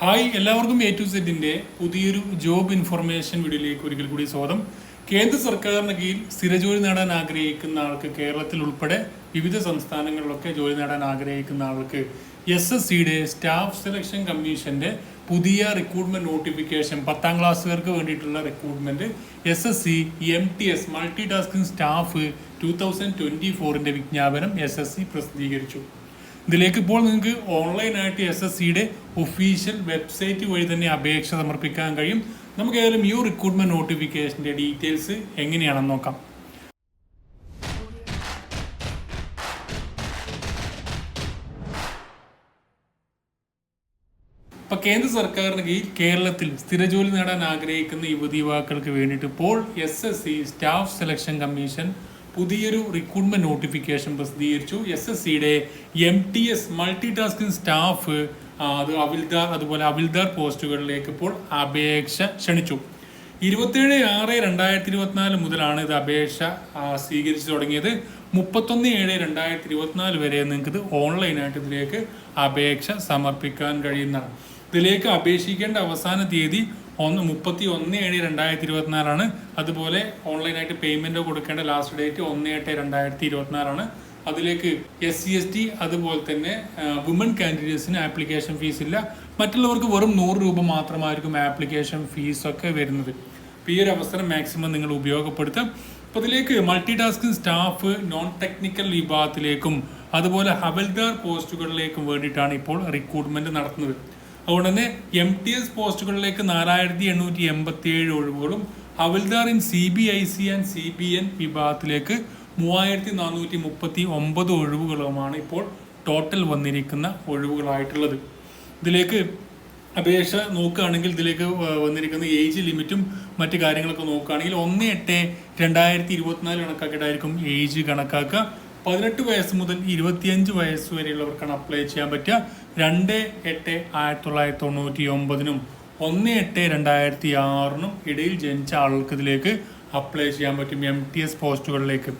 Hi എല്ലാവർക്കും A to സെറ്റിന്റെ പുതിയൊരു ജോബ് ഇൻഫർമേഷൻ വീഡിയോയിലേക്ക് ഒരിക്കൽ കൂടി സ്വാഗതം. കേന്ദ്ര സർക്കാരിന് കീഴിൽ സ്ഥിരജോലി നേടാൻ ആഗ്രഹിക്കുന്ന ആൾക്ക് കേരളത്തിൽ ഉൾപ്പെടെ വിവിധ സംസ്ഥാനങ്ങളിലൊക്കെ ജോലി നേടാൻ ആഗ്രഹിക്കുന്ന ആൾക്ക് എസ് എസ് സിയുടെ സ്റ്റാഫ് സെലക്ഷൻ കമ്മീഷന്റെ പുതിയ റിക്രൂട്ട്മെന്റ് നോട്ടിഫിക്കേഷൻ പത്താം ക്ലാസ്സുകാർക്ക് വേണ്ടിയിട്ടുള്ള recruitment S S C M T S multi tasking staff two thousand twenty ഫോറിന്റെ വിജ്ഞാപനം എസ് എസ് സി പ്രസിദ്ധീകരിച്ചു. ഇതിലേക്ക് ഇപ്പോൾ നിങ്ങൾക്ക് ഓൺലൈനായിട്ട് എസ് എസ് സിയുടെ ഒഫീഷ്യൽ വെബ്സൈറ്റ് വഴി തന്നെ അപേക്ഷ സമർപ്പിക്കാൻ കഴിയും. നമുക്ക് ഏതായാലും ഈ റിക്രൂട്ട്മെന്റ് നോട്ടിഫിക്കേഷന്റെ ഡീറ്റെയിൽസ് എങ്ങനെയാണെന്ന് നോക്കാം. ഇപ്പൊ കേന്ദ്ര സർക്കാരിന് കീഴിൽ കേരളത്തിൽ സ്ഥിരജോലി നേടാൻ ആഗ്രഹിക്കുന്ന യുവതി യുവാക്കൾക്ക് വേണ്ടിയിട്ട് ഇപ്പോൾ S S C staff selection commission പുതിയൊരു റിക്രൂട്ട്മെന്റ് നോട്ടിഫിക്കേഷൻ പ്രസിദ്ധീകരിച്ചു. എസ് എസ് സിയുടെ M T S multi tasking staff അത് അവിൽദാർ അതുപോലെ അവിൽദാർ പോസ്റ്റുകളിലേക്ക് ഇപ്പോൾ അപേക്ഷ ക്ഷണിച്ചു. ഇരുപത്തേഴ് ആറ് രണ്ടായിരത്തി ഇരുപത്തിനാല് മുതലാണ് ഇത് അപേക്ഷ സ്വീകരിച്ചു തുടങ്ങിയത്. മുപ്പത്തൊന്ന് ഏഴ് രണ്ടായിരത്തി ഇരുപത്തിനാല് വരെ നിങ്ങൾക്ക് ഇത് ഓൺലൈനായിട്ട് ഇതിലേക്ക് അപേക്ഷ സമർപ്പിക്കാൻ കഴിയുന്നതാണ്. ഇതിലേക്ക് അപേക്ഷിക്കേണ്ട അവസാന തീയതി ഒന്ന് മുപ്പത്തി ഒന്ന് ഏഴ് രണ്ടായിരത്തി ഇരുപത്തിനാലാണ് അതുപോലെ ഓൺലൈനായിട്ട് പേയ്മെന്റ് കൊടുക്കേണ്ട ലാസ്റ്റ് ഡേറ്റ് ഒന്ന് എട്ട് രണ്ടായിരത്തി ഇരുപത്തിനാലാണ് അതിലേക്ക് എസ് സി എസ് ടി അതുപോലെ തന്നെ വുമൺ കാൻഡിഡേറ്റ്സിന് ആപ്ലിക്കേഷൻ ഫീസ് ഇല്ല. മറ്റുള്ളവർക്ക് വെറും നൂറ് രൂപ മാത്രമായിരിക്കും ആപ്ലിക്കേഷൻ ഫീസ് ഒക്കെ വരുന്നത്. അപ്പോൾ ഈ ഒരു അവസരം മാക്സിമം നിങ്ങൾ ഉപയോഗപ്പെടുത്താം. അപ്പോൾ ഇതിലേക്ക് multi tasking staff non technical വിഭാഗത്തിലേക്കും അതുപോലെ ഹവൽദാർ പോസ്റ്റുകളിലേക്കും വേണ്ടിയിട്ടാണ് ഇപ്പോൾ റിക്രൂട്ട്മെന്റ് നടത്തുന്നത്. അതുകൊണ്ട് തന്നെ എം ടി എസ് പോസ്റ്റുകളിലേക്ക് നാലായിരത്തി എണ്ണൂറ്റി എൺപത്തി ഏഴ് ഒഴിവുകളും havildar in C B I C and C B N വിഭാഗത്തിലേക്ക് മൂവായിരത്തി നാനൂറ്റി മുപ്പത്തി ഒമ്പത് ഒഴിവുകളുമാണ് ഇപ്പോൾ ടോട്ടൽ വന്നിരിക്കുന്ന ഒഴിവുകളായിട്ടുള്ളത്. ഇതിലേക്ക് അപേക്ഷ നോക്കുകയാണെങ്കിൽ ഇതിലേക്ക് വന്നിരിക്കുന്ന ഏജ് ലിമിറ്റും മറ്റു കാര്യങ്ങളൊക്കെ നോക്കുകയാണെങ്കിൽ ഒന്ന് എട്ട് രണ്ടായിരത്തി ഇരുപത്തിനാല് കണക്കാക്കിയിട്ടായിരിക്കും ഏജ് കണക്കാക്കുക. പതിനെട്ട് വയസ്സ് മുതൽ ഇരുപത്തിയഞ്ച് വയസ്സ് വരെയുള്ളവർക്കാണ് അപ്ലൈ ചെയ്യാൻ പറ്റുക. രണ്ട് എട്ട് ആയിരത്തി തൊള്ളായിരത്തി തൊണ്ണൂറ്റി ഒമ്പതിനും ഒന്ന് എട്ട് രണ്ടായിരത്തി ആറിനും ഇടയിൽ ജനിച്ച ആളുകൾക്ക് ഇതിലേക്ക് അപ്ലൈ ചെയ്യാൻ പറ്റും എം ടി എസ് പോസ്റ്റുകളിലേക്ക്.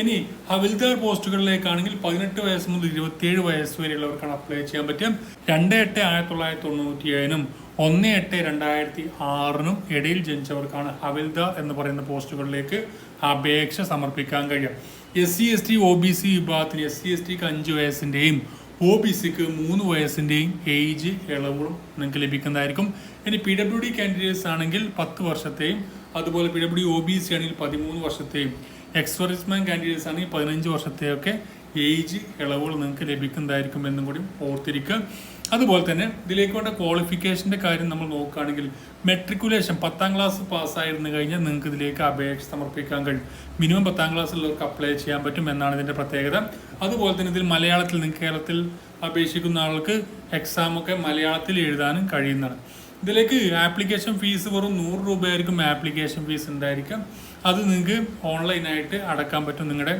ഇനി ഹവിൽദാർ പോസ്റ്റുകളിലേക്കാണെങ്കിൽ പതിനെട്ട് വയസ്സ് മുതൽ ഇരുപത്തിയേഴ് വയസ്സ് വരെയുള്ളവർക്കാണ് അപ്ലൈ ചെയ്യാൻ പറ്റും രണ്ട് എട്ട് ആയിരത്തി തൊള്ളായിരത്തി തൊണ്ണൂറ്റി ഏഴിനും ഒന്ന് എട്ട് രണ്ടായിരത്തി ആറിനും ഇടയിൽ ജനിച്ചവർക്കാണ് ഹവിൽദാർ എന്ന് പറയുന്ന പോസ്റ്റുകളിലേക്ക് അപേക്ഷ സമർപ്പിക്കാൻ കഴിയും S C S T O B C വിഭാഗത്തിന് എസ് സി എസ് ടിക്ക് അഞ്ച് വയസ്സിന്റെയും ഒ ബി സിക്ക് മൂന്ന് വയസ്സിന്റെയും ഏജ് ഇളവുകളും നിങ്ങൾക്ക് ലഭിക്കുന്നതായിരിക്കും. ഇനി പി ഡബ്ല്യു ഡി കാൻഡിഡേറ്റ്സ് ആണെങ്കിൽ പത്ത് വർഷത്തെയും അതുപോലെ P W D O B C ആണെങ്കിൽ പതിമൂന്ന് വർഷത്തെയും എക്സ് സർവീസ്മാൻ കാൻഡിഡേറ്റ്സ് ആണെങ്കിൽ പതിനഞ്ച് വർഷത്തെയൊക്കെ ഏജ് ഇളവുകൾ നിങ്ങൾക്ക് ലഭിക്കുന്നതായിരിക്കും എന്നും കൂടി ഓർത്തിരിക്കുക. അതുപോലെ തന്നെ ഇതിലേക്ക് വേണ്ട ക്വാളിഫിക്കേഷന്റെ കാര്യം നമ്മൾ നോക്കുകയാണെങ്കിൽ മെട്രിക്കുലേഷൻ പത്താം ക്ലാസ് പാസ്സായിരുന്നു കഴിഞ്ഞാൽ നിങ്ങൾക്ക് ഇതിലേക്ക് അപേക്ഷ സമർപ്പിക്കാൻ കഴിയും. മിനിമം പത്താം ക്ലാസ്സിലുള്ളവർക്ക് അപ്ലൈ ചെയ്യാൻ പറ്റും എന്നാണ് ഇതിന്റെ പ്രത്യേകത. അതുപോലെ തന്നെ ഇതിൽ മലയാളത്തിൽ നിങ്ങൾക്ക് കേരളത്തിൽ അപേക്ഷിക്കുന്ന ആൾക്ക് എക്സാമൊക്കെ മലയാളത്തിൽ എഴുതാനും കഴിയുന്നതാണ്. ഇതിലേക്ക് ആപ്ലിക്കേഷൻ ഫീസ് വെറും നൂറ് രൂപയായിരിക്കും ആപ്ലിക്കേഷൻ ഫീസ് ഉണ്ടായിരിക്കാം അത് നിങ്ങൾക്ക് ഓൺലൈനായിട്ട് അടക്കാൻ പറ്റും നിങ്ങളുടെ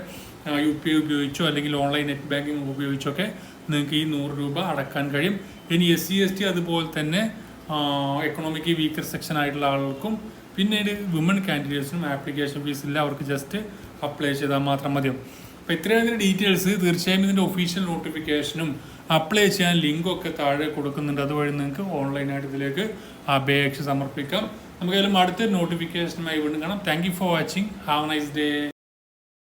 യു പി ഐ ഉപയോഗിച്ചോ അല്ലെങ്കിൽ ഓൺലൈൻ നെറ്റ് ബാങ്കിങ് ഉപയോഗിച്ചോ ഒക്കെ നിങ്ങൾക്ക് ഈ നൂറ് രൂപ അടക്കാൻ കഴിയും. ഇനി എസ് സി എസ് ടി അതുപോലെ തന്നെ എക്കണോമിക്കലി വീക്കർ സെക്ഷൻ ആയിട്ടുള്ള ആളുകൾക്കും പിന്നീട് വിമൺ കാൻഡിഡേറ്റ്സിനും ആപ്ലിക്കേഷൻ ഫീസ് ഇല്ല. അവർക്ക് ജസ്റ്റ് അപ്ലൈ ചെയ്താൽ മാത്രം മതി അപ്പോൾ ഇത്രയും ഇതിന്റെ ഡീറ്റെയിൽസ് തീർച്ചയായും ഇതിന്റെ ഒഫീഷ്യൽ നോട്ടിഫിക്കേഷനും അപ്ലൈ ചെയ്യാൻ ലിങ്കൊക്കെ താഴെ കൊടുക്കുന്നുണ്ട്. അതുവഴി നിങ്ങൾക്ക് ഓൺലൈനായിട്ട് ഇതിലേക്ക് അപേക്ഷ സമർപ്പിക്കാം. നമുക്കതിലും അടുത്ത നോട്ടിഫിക്കേഷനുമായി വീണ്ടും കാണാം. Thank you for watching have nice day